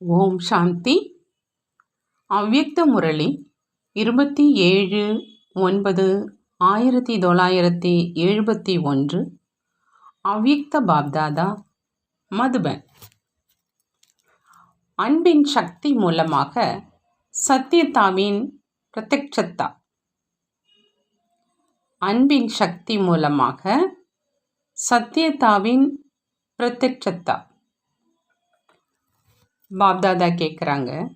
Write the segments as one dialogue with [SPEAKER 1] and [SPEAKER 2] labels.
[SPEAKER 1] ஓம் சாந்தி. அவ்வியக்த முரளி இருபத்தி ஏழு ஒன்பது ஆயிரத்தி தொள்ளாயிரத்தி எழுபத்தி ஒன்று. அவ்யுக்த பாப்தாதா மதுபன். அன்பின் சக்தி மூலமாக சத்தியதாவின் பிரத்யக்ஷத்தா. அன்பின் சக்தி மூலமாக சத்தியதாவின் பிரத்யக்ஷத்தா. பாப்தாதா கேட்குறாங்க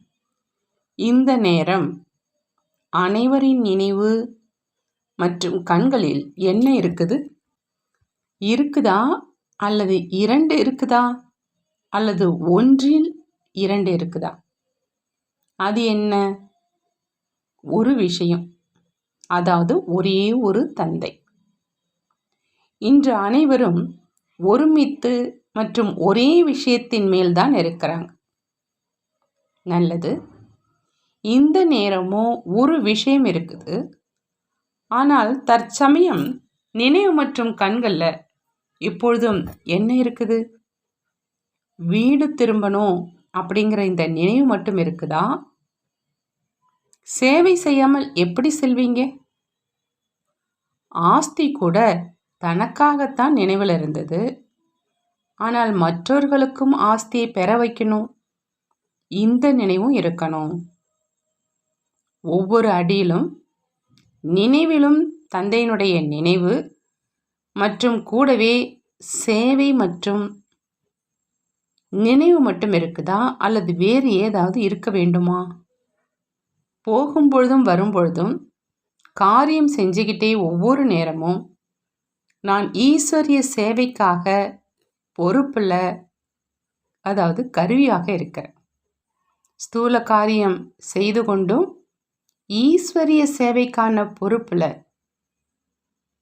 [SPEAKER 1] இந்த நேரம் அனைவரின் நினைவு மற்றும் கண்களில் என்ன இருக்குது? இருக்குதா அல்லது இரண்டு இருக்குதா? அல்லது ஒன்றில் இரண்டு இருக்குதா? அது என்ன? ஒரு விஷயம். அதாவது ஒரே ஒரு தந்தை. இன்று அனைவரும் ஒருமித்து மற்றும் ஒரே விஷயத்தின் மேல்தான் இருக்கிறாங்க. நல்லது. இந்த நேரமும் ஒரு விஷயம் இருக்குது. ஆனால் தற்சமயம் நினைவு மற்றும் கண்களில் இப்பொழுதும் என்ன இருக்குது? வீடு திரும்பணும் அப்படிங்கிற இந்த நினைவு மட்டும் இருக்குதா? சேவை செய்யாமல் எப்படி செல்வீங்க? ஆஸ்தி கூட தனக்காகத்தான் நினைவில் இருந்தது. ஆனால் மற்றவர்களுக்கும் ஆஸ்தியை பெற வைக்கணும். இந்த நினைவும் இருக்கணும். ஒவ்வொரு அடியிலும் நினைவிலும் தந்தையினுடைய நினைவு மற்றும் கூடவே சேவை மற்றும் நினைவு மட்டும் இருக்குதா? அல்லது வேறு ஏதாவது இருக்க வேண்டுமா? போகும்பொழுதும் வரும்பொழுதும் காரியம் செஞ்சுக்கிட்டே ஒவ்வொரு நேரமும் நான் ஈஸ்வரிய சேவைக்காக பொறுப்பில் அதாவது கருவியாக இருக்கிறேன். ஸ்தூல காரியம் செய்து கொண்டும் ஈஸ்வரிய சேவைக்கான பொறுப்பில்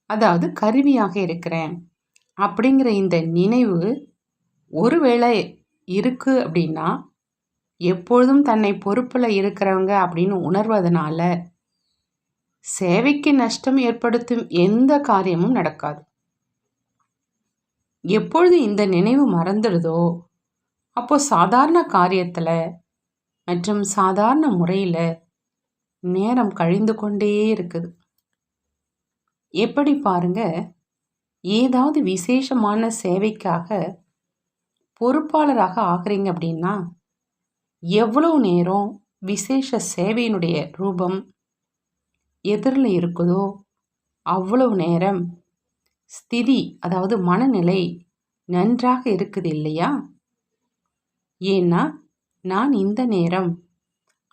[SPEAKER 1] அதாவது கருவியாக இருக்கிறேன். அப்படிங்கிற இந்த நினைவு ஒருவேளை இருக்குது அப்படின்னா எப்பொழுதும் தன்னை பொறுப்பில் இருக்கிறவங்க அப்படின்னு உணர்வதனால சேவைக்கு நஷ்டம் ஏற்படுத்தும் எந்த காரியமும் நடக்காது. எப்பொழுது இந்த நினைவு மறந்துடுதோ அப்போ சாதாரண காரியத்தில் மற்றும் சாதாரண முறையில் நேரம் கழிந்து கொண்டே இருக்குது. எப்படி பாருங்க ஏதாவது விசேஷமான சேவைக்காக பொறுப்பாளராக ஆகிறீங்க அப்படின்னா எவ்வளவு நேரம் விசேஷ சேவையினுடைய ரூபம் எதிரில் இருக்குதோ அவ்வளவு நேரம் ஸ்திதி அதாவது மனநிலை நன்றாக இருக்குது இல்லையா? ஏன்னா நான் இந்த நேரம்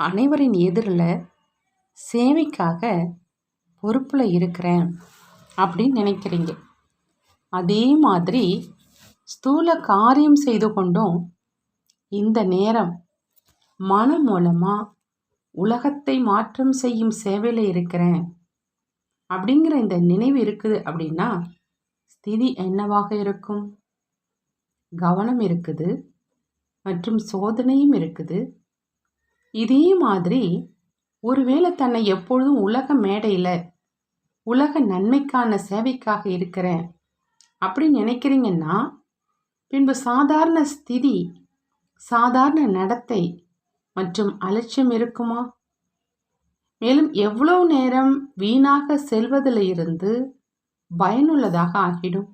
[SPEAKER 1] அனைவரின் எதிரில் சேவைக்காக பொறுப்பில் இருக்கிறேன் அப்படின்னு நினைக்கிறீங்க. அதே மாதிரி ஸ்தூல காரியம் செய்து கொண்டும் இந்த நேரம் மனம் மூலமாக உலகத்தை மாற்றம் செய்யும் சேவையில் இருக்கிறேன் அப்படிங்கிற இந்த நினைவு இருக்குது அப்படின்னா ஸ்திதி என்னவாக இருக்கும்? கவனம் இருக்குது. மற்றும் சோதனையும் இருக்குது. இதே மாதிரி ஒருவேளை தன்னை எப்பொழுதும் உலக மேடையில் உலக நன்மைக்கான சேவைக்காக இருக்கிறேன் அப்படின்னு நினைக்கிறீங்கன்னா பின்பு சாதாரண ஸ்திதி சாதாரண நடத்தை மற்றும் அலட்சியம் இருக்குமா? மேலும் எவ்வளவு நேரம் வீணாக செல்வதில் இருந்து பயனுள்ளதாக ஆகிடும்.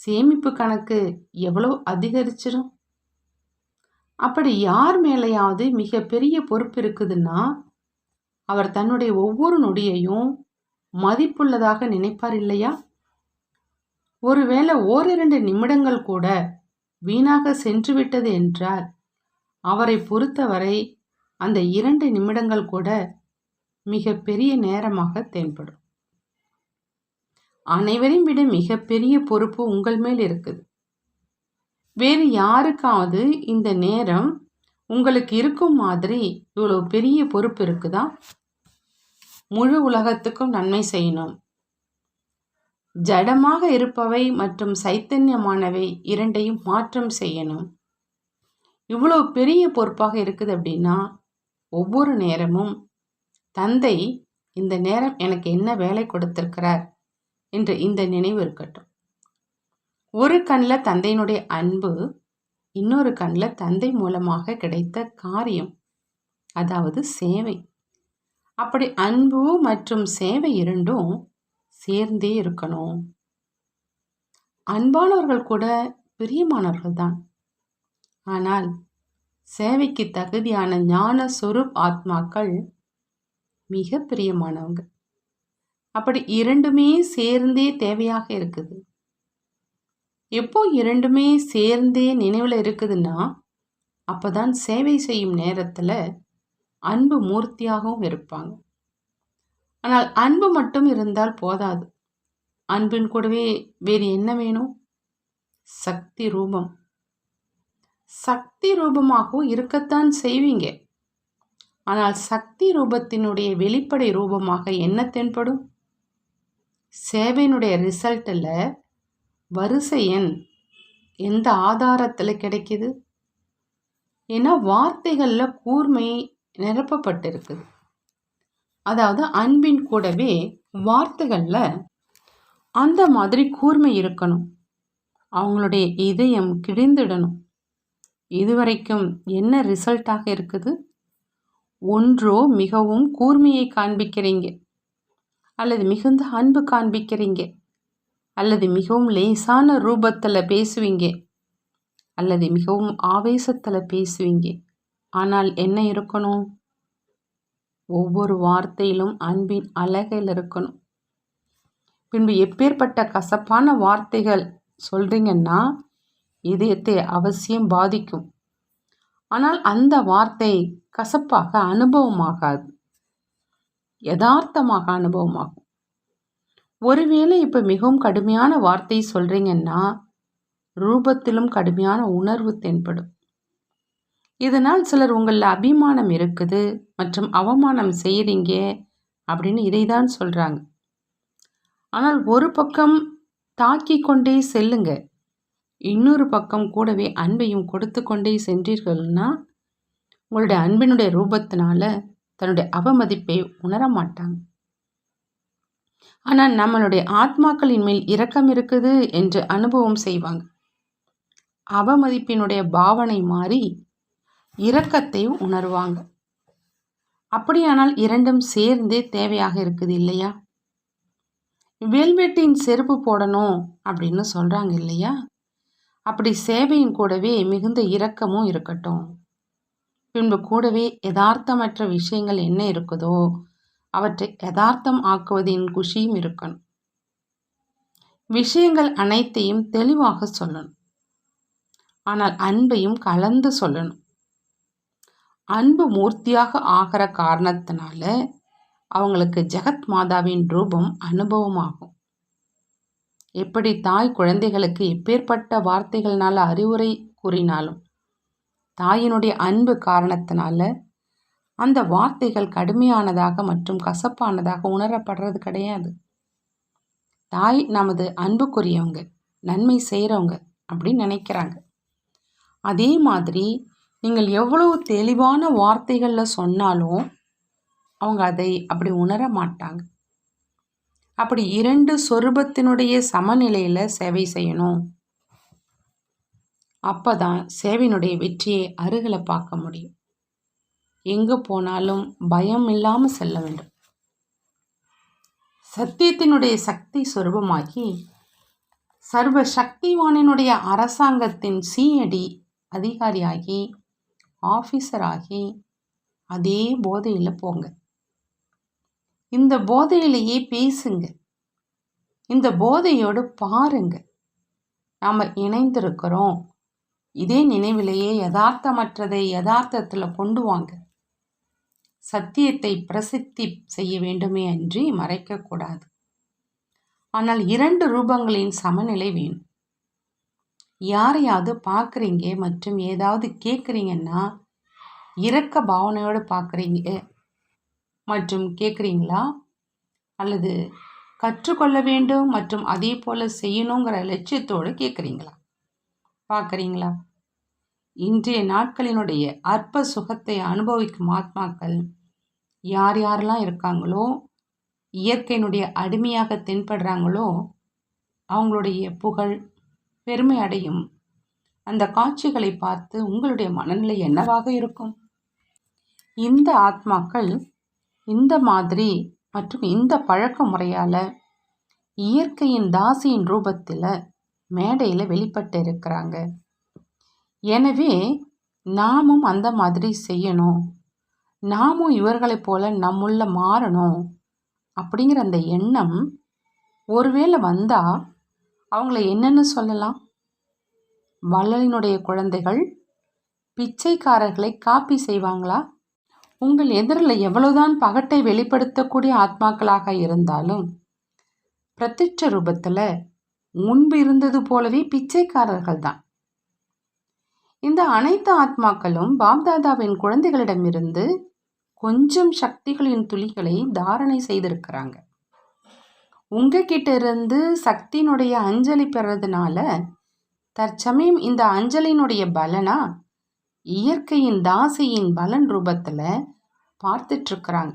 [SPEAKER 1] சேமிப்பு கணக்கு எவ்வளோ அதிகரிச்சிடும். அப்படி யார் மேலேயாவது மிக பெரிய பொறுப்பு இருக்குதுன்னா அவர் தன்னுடைய ஒவ்வொரு நொடியையும் மதிப்புள்ளதாக நினைப்பார் இல்லையா? ஒருவேளை ஓரிரண்டு நிமிடங்கள் கூட வீணாக சென்றுவிட்டது என்றால் அவரை பொறுத்தவரை அந்த இரண்டு நிமிடங்கள் கூட மிக பெரிய நேரமாக தென்படும். அனைவரையும் விட மிகப்பெரிய பொறுப்பு உங்கள் மேல் இருக்குது. வேறு யாருக்காவது இந்த நேரம் உங்களுக்கு இருக்கும் மாதிரி இவ்வளோ பெரிய பொறுப்பு இருக்குதா? முழு உலகத்துக்கும் நன்மை செய்யணும். ஜடமாக இருப்பவை மற்றும் சைத்தன்யமானவை இரண்டையும் மாற்றம் செய்யணும். இவ்வளோ பெரிய பொறுப்பாக இருக்குது அப்படின்னா ஒவ்வொரு நேரமும் தந்தை இந்த நேரம் எனக்கு என்ன வேலை கொடுத்திருக்கிறார் என்று இந்த நினைவு இருக்கட்டும். ஒரு கண்ணில் தந்தையினுடைய அன்பு இன்னொரு கண்ணில் தந்தை மூலமாக கிடைத்த காரியம் அதாவது சேவை. அப்படி அன்பு மற்றும் சேவை இரண்டும் சேர்ந்தே இருக்கணும். அன்பானவர்கள் கூட பிரியமானவர்கள் தான். ஆனால் சேவைக்கு தகுதியான ஞான சொரூப் ஆத்மாக்கள் மிக பிரியமானவங்க. அப்படி இரண்டுமே சேர்ந்தே தேவையாக இருக்குது. எப்போ இரண்டுமே சேர்ந்தே நினைவில் இருக்குதுன்னா அப்போதான் சேவை செய்யும் நேரத்தில் அன்பு மூர்த்தியாகவும் இருப்பாங்க. ஆனால் அன்பு மட்டும் இருந்தால் போதாது. அன்பின் கூடவே வேறு என்ன வேணும்? சக்தி ரூபம். சக்தி ரூபமாகவும் இருக்கத்தான் செய்வீங்க. ஆனால் சக்தி ரூபத்தினுடைய வெளிப்படை ரூபமாக என்ன தென்படும்? சேவையினுடைய ரிசல்ட்டில் வரிசை எண் எந்த ஆதாரத்தில் கிடைக்கிது? ஏன்னா வார்த்தைகளில் கூர்மை நிரப்பப்பட்டிருக்குது. அதாவது அன்பின் கூடவே வார்த்தைகளில் அந்த மாதிரி கூர்மை இருக்கணும். அவங்களுடைய இதயம் கிழிந்துடணும். இதுவரைக்கும் என்ன ரிசல்ட்டாக இருக்குது? ஒன்றோ மிகவும் கூர்மையை காண்பிக்கிறீங்க. அல்லது மிகுந்த அன்பு காண்பிக்கிறீங்க. அல்லது மிகவும் லேசான ரூபத்தில் பேசுவீங்க. அல்லது மிகவும் ஆவேசத்தில் பேசுவீங்க. ஆனால் என்ன இருக்கணும்? ஒவ்வொரு வார்த்தையிலும் அன்பின் அழகில் இருக்கணும். பின்பு எப்பேற்பட்ட கசப்பான வார்த்தைகள் சொல்கிறீங்கன்னா இதயத்தை அவசியம் பாதிக்கும். ஆனால் அந்த வார்த்தை கசப்பாக அனுபவமாகாது. யதார்த்தமாக அனுபவமாகும். ஒருவேளை இப்போ மிகவும் கடுமையான வார்த்தை சொல்கிறீங்கன்னா ரூபத்திலும் கடுமையான உணர்வு தென்படும். இதனால் சிலர் உங்களில் அபிமானம் இருக்குது மற்றும் அவமானம் செய்கிறீங்க அப்படின்னு இதை தான் சொல்கிறாங்க ஆனால் ஒரு பக்கம் தாக்கி கொண்டே செல்லுங்க. இன்னொரு பக்கம் கூடவே அன்பையும் கொடுத்து கொண்டே சென்றீர்கள்னா உங்களுடைய அன்பினுடைய ரூபத்தினால தன்னுடைய அவமதிப்பை உணர மாட்டாங்க ஆனால் நம்மளுடைய ஆத்மாக்களின் மேல் இரக்கம் இருக்குது என்று அனுபவம் செய்வாங்க. அவமதிப்பினுடைய பாவனை மாறி இரக்கத்தை உணர்வாங்க. அப்படியானால் இரண்டும் சேர்ந்தே தேவையாக இருக்குது இல்லையா? வெல்வெட்டின் செருப்பு போடணும் அப்படின்னு சொல்கிறாங்க இல்லையா? அப்படி சேவையின் கூடவே மிகுந்த இரக்கமும் இருக்கட்டும். பின்பு கூடவே யதார்த்தமற்ற விஷயங்கள் என்ன இருக்குதோ அவற்றை யதார்த்தம் ஆக்குவதின் குஷியும் இருக்கணும். விஷயங்கள் அனைத்தையும் தெளிவாக சொல்லணும். ஆனால் அன்பையும் கலந்து சொல்லணும். அன்பு மூர்த்தியாக ஆகிற காரணத்தினால அவங்களுக்கு ஜெகத் மாதாவின் ரூபம் அனுபவமாகும். எப்படி தாய் குழந்தைகளுக்கு எப்பேற்பட்ட வார்த்தைகள்னால அறிவுரை கூறினாலும் தாயினுடைய அன்பு காரணத்தினால அந்த வார்த்தைகள் கடுமையானதாக மற்றும் கசப்பானதாக உணரப்படுறது கிடையாது. தாய் நமது அன்புக்குரியவங்க நன்மை செய்கிறவங்க அப்படின்னு நினைக்கிறாங்க. அதே மாதிரி நீங்கள் எவ்வளவு தெளிவான வார்த்தைகளில் சொன்னாலும் அவங்க அதை அப்படி உணர மாட்டாங்க. அப்படி இரண்டு சொரூபத்தினுடைய சமநிலையில் சேவை செய்யணும். அப்போ தான் சேவையினுடைய வெற்றியை அருகில் பார்க்க முடியும். எங்கே போனாலும் பயம் இல்லாமல் செல்ல வேண்டும். சத்தியத்தினுடைய சக்தி சொரூபமாகி சர்வ சக்திவானினுடைய அரசாங்கத்தின் சிஐடி அதிகாரியாகி ஆஃபீஸராகி அதே போதையில் போங்க. இந்த போதையிலேயே பேசுங்க. இந்த போதையோடு பாருங்க. நாம் இணைந்திருக்கிறோம். இதே நினைவிலேயே யதார்த்தமற்றதை யதார்த்தத்தில் கொண்டு வாங்க. சத்தியத்தை பிரசித்தி செய்ய வேண்டுமே அன்றி மறைக்கக்கூடாது. ஆனால் இரண்டு ரூபங்களின் சமநிலை வேணும். யாரையாவது பார்க்குறீங்க மற்றும் ஏதாவது கேட்குறீங்கன்னா இரக்க பாவனையோடு பார்க்குறீங்க மற்றும் கேட்குறீங்களா? அல்லது கற்றுக்கொள்ள வேண்டும் மற்றும் அதே போல் செய்யணுங்கிற லட்சியத்தோடு கேட்குறீங்களா? பார்க்குறீங்களா? இன்றைய நாட்களினுடைய அற்ப சுகத்தை அனுபவிக்கும் ஆத்மாக்கள் யார் யாரெல்லாம் இருக்காங்களோ இயற்கையினுடைய அடிமையாக தென்படுறாங்களோ அவங்களுடைய புகழ் பெருமை அடையும். அந்த காட்சிகளை பார்த்து உங்களுடைய மனநிலை என்னவாக இருக்கும்? இந்த ஆத்மாக்கள் இந்த மாதிரி மற்றும் இந்த பழக்க முறையால் இயற்கையின் தாசியின் ரூபத்தில் மேடையில் வெளிப்பட்டு இருக்கிறாங்க. எனவே நாமும் அந்த மாதிரி செய்யணும். நாமும் இவர்களைப் போல நம்முள்ள மாறணும் அப்படிங்கிற அந்த எண்ணம் ஒருவேளை வந்தால் அவங்கள என்னென்னு சொல்லலாம்? வள்ளலினுடைய குழந்தைகள் பிச்சைக்காரர்களை காப்பி செய்வாங்களா? உங்கள் எதிரில் எவ்வளவுதான் பகட்டை வெளிப்படுத்தக்கூடிய ஆத்மாக்களாக இருந்தாலும் பிரத்யட்ச ரூபத்தில் முன்பு இருந்தது போலவே பிச்சைக்காரர்கள் தான். இந்த அனைத்து ஆத்மாக்களும் பாப்தாதாவின் குழந்தைகளிடமிருந்து கொஞ்சம் சக்திகளின் துளிகளை தாரணை செய்திருக்கிறாங்க. உங்ககிட்ட இருந்து சக்தியினுடைய அஞ்சலி பெறதுனால தற்சமயம் இந்த அஞ்சலினுடைய பலனா இயற்கையின் தாசியின் பலன் ரூபத்தில் பார்த்துட்ருக்குறாங்க.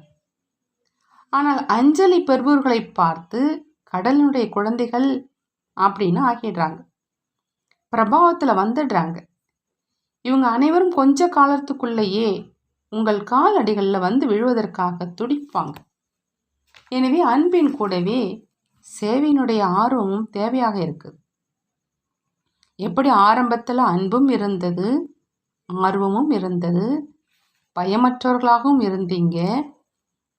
[SPEAKER 1] ஆனால் அஞ்சலி பெறுபவர்களை பார்த்து கடலினுடைய குழந்தைகள் அப்படின்னு ஆகிடுறாங்க. பிரபாவத்தில் வந்துடுறாங்க. இவங்க அனைவரும் கொஞ்ச காலத்துக்குள்ளேயே உங்கள் காலடிகளில் வந்து விழுவதற்காக துடிப்பாங்க. எனவே அன்பின் கூடவே சேவையினுடைய ஆர்வமும் தேவையாக இருக்குது. எப்படி ஆரம்பத்தில் அன்பும் இருந்தது ஆர்வமும் இருந்தது பயமற்றவர்களாகவும் இருந்தீங்க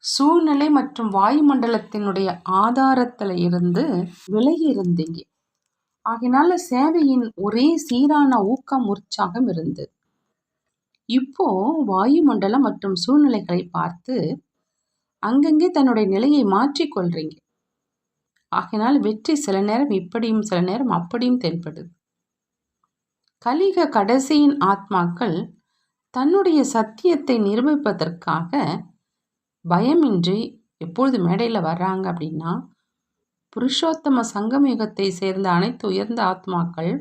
[SPEAKER 1] சூழ்நிலை மற்றும் வாயுமண்டலத்தினுடைய ஆதாரத்தில் இருந்து விலகி இருந்தீங்க. ஆகினால சேவையின் ஒரே சீரான ஊக்கம் உற்சாகம் இருந்தது. இப்போ வாயுமண்டலம் மற்றும் சூழ்நிலைகளை பார்த்து அங்கங்கே தன்னுடைய நிலையை மாற்றிக்கொள்றீங்க ஆகினால் வெற்றி சில நேரம் இப்படியும் சில நேரம் அப்படியும் தென்படுது. கலிக கடைசியின் ஆத்மாக்கள் தன்னுடைய சத்தியத்தை நிரூபிப்பதற்காக பயமின்றி எப்பொழுது மேடையில் வர்றாங்க அப்படின்னா புருஷோத்தம சங்கமயுகத்தை சேர்ந்த அனைத்து உயர்ந்த ஆத்மாக்கள்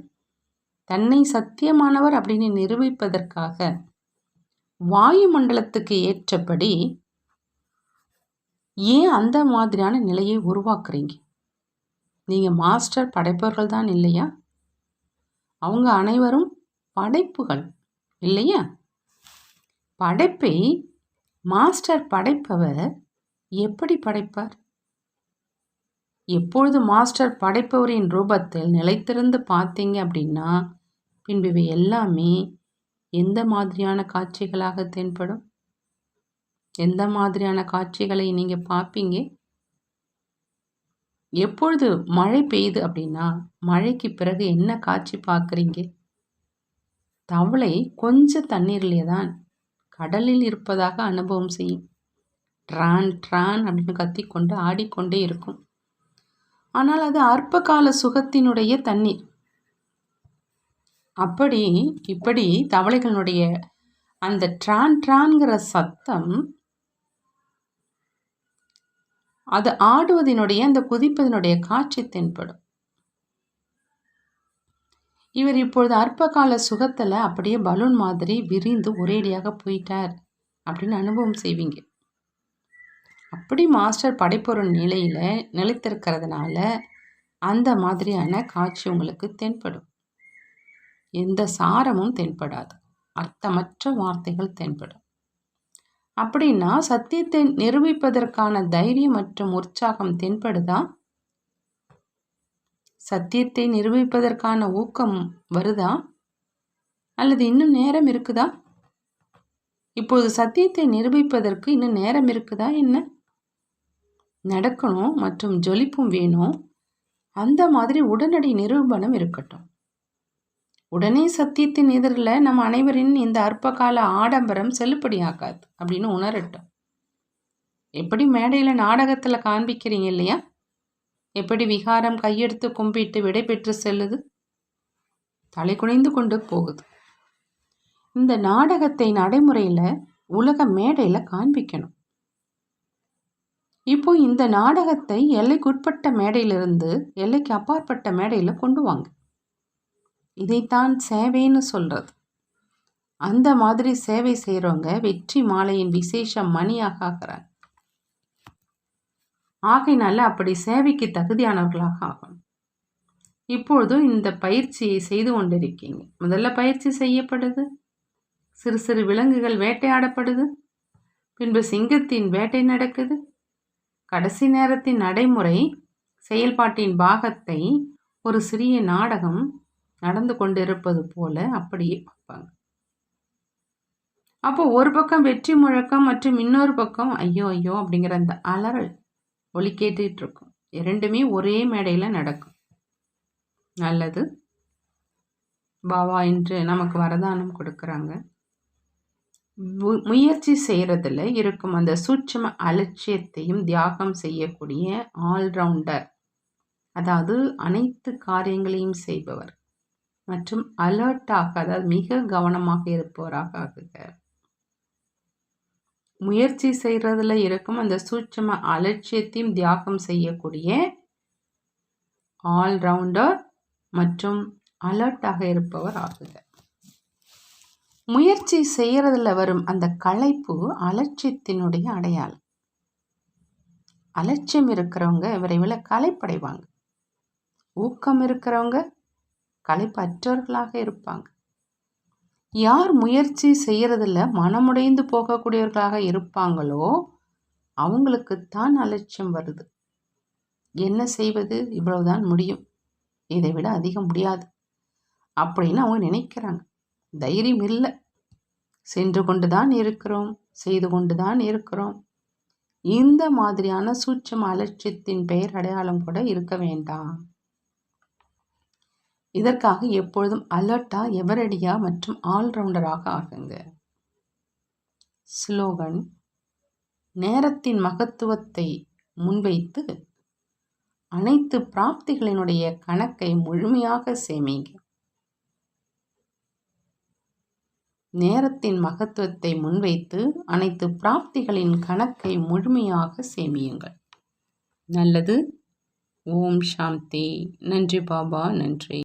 [SPEAKER 1] தன்னை சத்தியமானவர் அப்படின்னு நிரூபிப்பதற்காக வாயுமண்டலத்துக்கு ஏற்றபடி ஏன் அந்த மாதிரியான நிலையை உருவாக்குறீங்க? நீங்கள் மாஸ்டர் படைப்பவர்கள் தான் இல்லையா? அவங்க அனைவரும் படைப்புகள் இல்லையா? படைப்பை மாஸ்டர் படைப்பவர் எப்படி படைப்பார்? எப்பொழுது மாஸ்டர் படைப்பவரின் ரூபத்தில் நிலைத்திருந்து பார்த்தீங்க அப்படின்னா பின்பு இவை எல்லாமே எந்த மாதிரியான காட்சிகளாக தென்படும்? எந்த மாதிரியான காட்சிகளை நீங்கள் பார்ப்பீங்க? எப்பொழுது மழை பெய்யுது அப்படின்னா மழைக்கு பிறகு என்ன காட்சி பார்க்குறீங்க? தவளை கொஞ்சம் தண்ணீர்லேயே தான் கடலில் இருப்பதாக அனுபவம் செய்யும். ட்ரான் ட்ரான் அப்படின்னு கத்திக்கொண்டு ஆடிக்கொண்டே இருக்கும். ஆனால் அது அற்பகால சுகத்தினுடைய தண்ணீர். அப்படி இப்படி தவளைகளுடைய அந்த ட்ரான் ட்ரான்கிற சத்தம் அது ஆடுவதனுடைய அந்த குதிப்பதனுடைய காட்சி தென்படும். இவர் இப்பொழுது அற்பகால சுகத்தில் அப்படியே பலூன் மாதிரி விரிந்து ஒரேடியாக போயிட்டார் அப்படின்னு அனுபவம் செய்வீங்க. அப்படி மாஸ்டர் படைப்பொருள் நிலையில் நிலைத்திருக்கிறதுனால அந்த மாதிரியான காட்சி உங்களுக்கு தென்படும். எந்த சாரமும் தென்படாது. அர்த்தமற்ற வார்த்தைகள் தென்படும். அப்படின்னா சத்தியத்தை நிரூபிப்பதற்கான தைரியம் மற்றும் உற்சாகம் தென்படுதா? சத்தியத்தை நிரூபிப்பதற்கான ஊக்கம் வருதா? அல்லது இன்னும் நேரம் இருக்குதா? இப்போது சத்தியத்தை நிரூபிப்பதற்கு இன்னும் நேரம் இருக்குதா என்ன? நடக்கணும் மற்றும் ஜொலிப்பும் வேணும். அந்த மாதிரி உடனடி நிரூபணம் இருக்கட்டும். உடனே சத்தியத்தின் எதிரில் நம்ம அனைவரின் இந்த அற்பகால ஆடம்பரம் செல்லுபடியாகாது அப்படின்னு உணரட்டும். எப்படி மேடையில் நாடகத்தில் காண்பிக்கிறீங்க இல்லையா? எப்படி விகாரம் கையெடுத்து கும்பிட்டு விடைபெற்று செல்லுது? தலை குனிந்து கொண்டு போகுது. இந்த நாடகத்தை நடைமுறையில் உலக மேடையில் காண்பிக்கணும். இப்போ இந்த நாடகத்தை எல்லைக்குட்பட்ட மேடையிலிருந்து எல்லைக்கு அப்பாற்பட்ட மேடையில் கொண்டு வாங்க. இதைத்தான் சேவைன்னு சொல்கிறது அந்த மாதிரி சேவை செய்கிறவங்க வெற்றி மாலையின் விசேஷ மணியாக ஆகிறாங்க ஆகையினால அப்படி சேவைக்கு தகுதியானவர்களாக ஆகணும். இப்பொழுது இந்த பயிற்சியை செய்து கொண்டிருக்கீங்க. முதல்ல பயிற்சி செய்யப்படுது. சிறு சிறு விலங்குகள் வேட்டையாடப்படுது. பின்பு சிங்கத்தின் வேட்டை நடக்குது. கடைசி நேரத்தின் நடைமுறை செயல்பாட்டின் பாகத்தை ஒரு சிறிய நாடகம் நடந்து கொண்டிருப்பது போல அப்படியே பார்ப்பாங்க. அப்போ ஒரு பக்கம் வெற்றி முழக்கம் மற்றும் இன்னொரு பக்கம் ஐயோ ஐயோ அப்படிங்கிற அந்த அலறல் ஒலி கேட்டுட்டு இருக்கும் இரண்டுமே ஒரே மேடையில் நடக்கும். நல்லது. பாவா என்று நமக்கு வரதானம் கொடுக்குறாங்க. முயற்சி செய்கிறதுல இருக்கும் அந்த சூட்சம அலட்சியத்தையும் தியாகம் செய்யக்கூடிய ஆல்ரவுண்டர் அதாவது அனைத்து காரியங்களையும் செய்பவர். மற்றும் அலர்ட்டாக அதாவது மிக கவனமாக இருப்பவராக ஆகுக. முயற்சி செய்கிறதுல இருக்கும் அந்த சூட்சம அலட்சியத்தையும் தியாகம் செய்யக்கூடிய ஆல்ரவுண்டர் மற்றும் அலர்ட்டாக இருப்பவர் ஆகுக. முயற்சி செய்கிறதுல வரும் அந்த களைப்பு அலட்சியத்தினுடைய அடையாளம். அலட்சியம் இருக்கிறவங்க விரைவில் களைப்படைவாங்க. ஊக்கம் இருக்கிறவங்க களைப்பற்றவர்களாக இருப்பாங்க. யார் முயற்சி செய்கிறதில்ல மனமுடைந்து போகக்கூடியவர்களாக இருப்பாங்களோ அவங்களுக்குத்தான் அலட்சியம் வருது. என்ன செய்வது? இவ்வளவுதான் முடியும். இதை விட அதிகம் முடியாது. அப்படின்னு அவங்க நினைக்கிறாங்க. தைரியம் இல்லை. சென்று கொண்டு தான் இருக்கிறோம் செய்து கொண்டு தான் இருக்கிறோம். இந்த மாதிரியான சூட்சம அலட்சியத்தின் பெயர் அடையாளம் கூட இருக்க வேண்டாம். இதற்காக எப்பொழுதும் அலர்ட்டாக எவரடியா மற்றும் ஆல்ரவுண்டராக ஆகுங்க. ஸ்லோகன் நேரத்தின் மகத்துவத்தை முன்வைத்து அனைத்து பிராப்திகளினுடைய கணக்கை முழுமையாக சேமிங்க. நேரத்தின் மகத்துவத்தை முன்வைத்து அனைத்து பிராப்திகளின் கணக்கை முழுமையாக சேமியுங்கள். நல்லது. ஓம் சாந்தி. நன்றி பாபா. நன்றி.